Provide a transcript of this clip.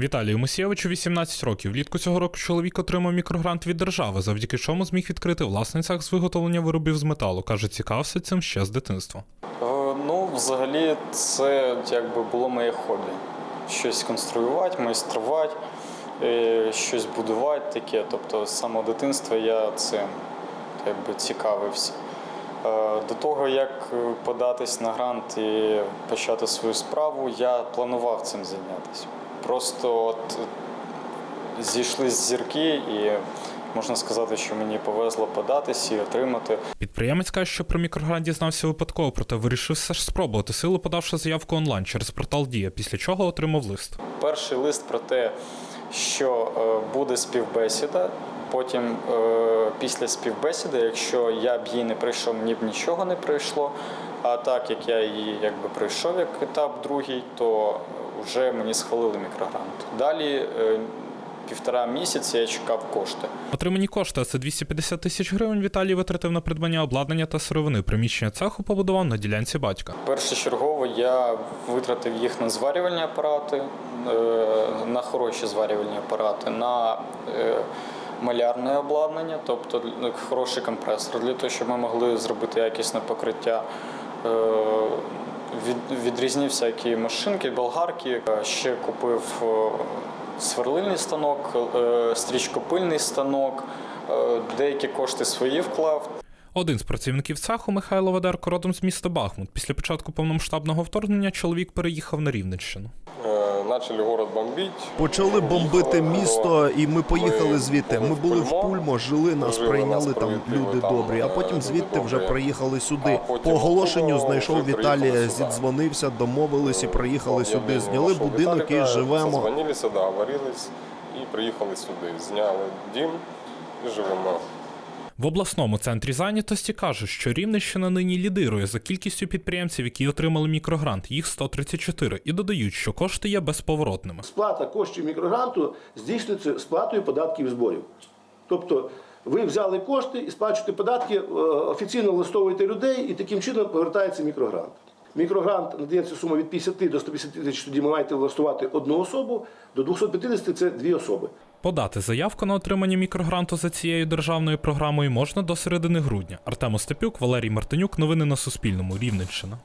Віталію Мусєвичу 18 років. Влітку цього року чоловік отримав мікрогрант від держави, завдяки чому зміг відкрити власний цех з виготовлення виробів з металу. Каже, цікавився цим ще з дитинства. Е, Ну, взагалі, це якби було моє хобі. Щось конструювати, майструвати, е, щось будувати таке. Тобто з самого дитинства я цим якби, цікавився. Е, До того, як податись на грант і почати свою справу, я планував цим зайнятися. Просто от е, зійшлись зірки, і можна сказати, що мені повезло податись і отримати. Підприємець каже, що про мікрогрант дізнався випадково, проте вирішив все ж спробувати силу, подавши заявку онлайн через портал Дія, після чого отримав лист. Перший лист про те, що е, буде співбесіда. Потім, е, після співбесіди, якщо я б її не пройшов, мені б нічого не пройшло. А так як я її якби пройшов як етап другий, то вже мені схвалили мікрогрант. Далі е, півтора місяця я чекав кошти. Отримані кошти, це 250 тисяч гривень. Віталій витратив на придбання обладнання та сировини. Приміщення цеху побудував на ділянці батька. Першочергово я витратив їх на зварювальні апарати, е, на хороші зварювальні апарати, на е, малярне обладнання, тобто хороший компресор для того, щоб ми могли зробити якісне покриття. Від- Відрізні всякі машинки, болгарки. Е, Ще купив е, сверлильний станок, е, стрічкопильний станок, деякі кошти свої вклав. Один з працівників цеху Михайло Ведерко родом з міста Бахмут. Після початку повномасштабного вторгнення чоловік переїхав на Рівненщину. Начали город бомбить. Почали бомбити місто, і ми поїхали звідти. Ми були в Пульмо, жили, нас прийняли там люди добрі. А е, потім звідти вже приїхали сюди. По оголошенню знайшов Віталія, зідзвонився, домовились і приїхали сюди. Зняли будинок і живемо. Дзвонилися, договорились і приїхали сюди. Зняли дім і живемо. В обласному центрі зайнятості кажуть, що Рівненщина нині лідирує за кількістю підприємців, які отримали мікрогрант. Їх 134, і додають, що кошти є безповоротними. Сплата коштів мікрогранту здійснюється сплатою податків і зборів. Тобто ви взяли кошти і сплачуєте податки, е, офіційно влаштовуєте людей і таким чином повертається мікрогрант. Мікрогрант надається сума від 50 до 150 тисяч, тоді ви маєте влаштувати одну особу, до 250 це дві особи. Подати заявку на отримання мікрогранту за цією державною програмою можна до середини грудня. Артем Остапюк, Валерій Мартинюк. Новини на Суспільному. Рівненщина.